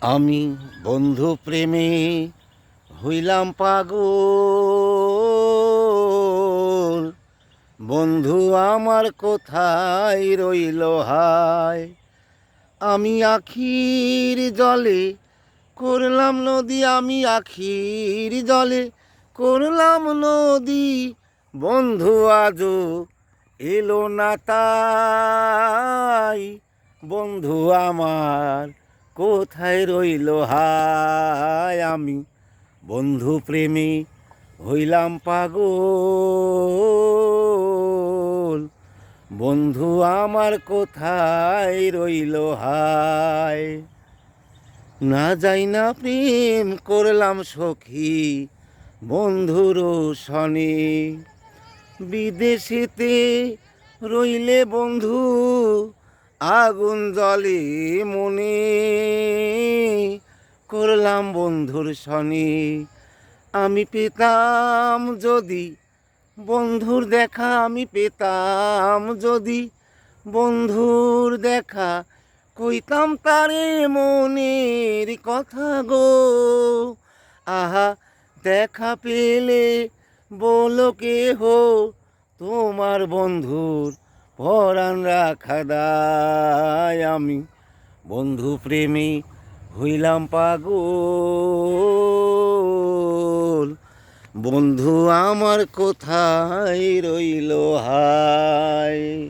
আমি বন্ধু প্রেমে হইলাম পাগল। বন্ধু আমার কোথায় রইল হায়? আমি আখির জলে করলাম নদী, আমি আখির জলে করলাম নদী। বন্ধু আজও এলো না তাই। বন্ধু আমার কোথায় রইল? হায় আমি বন্ধু প্রেমী হইলাম পাগল। বন্ধু আমার কোথায় রইল? হায়। না যাই না প্রেম করলাম সখী বন্ধুর শনি বিদেশেতে রইলে বন্ধু আগুন জলে মনে। করলাম বন্ধুর শনি আমি পেতাম যদি, বন্ধুর দেখা আমি পেতাম যদি, বন্ধুর দেখা কইতাম তারে মনের কথা গো। আহা, দেখা পেলে বলো কে হো তোমার বন্ধুর পরাণ রাখা দায় আমি। বন্ধু প্রেমী হইলাম পাগল। বন্ধু আমার কোথায় রইল হায়?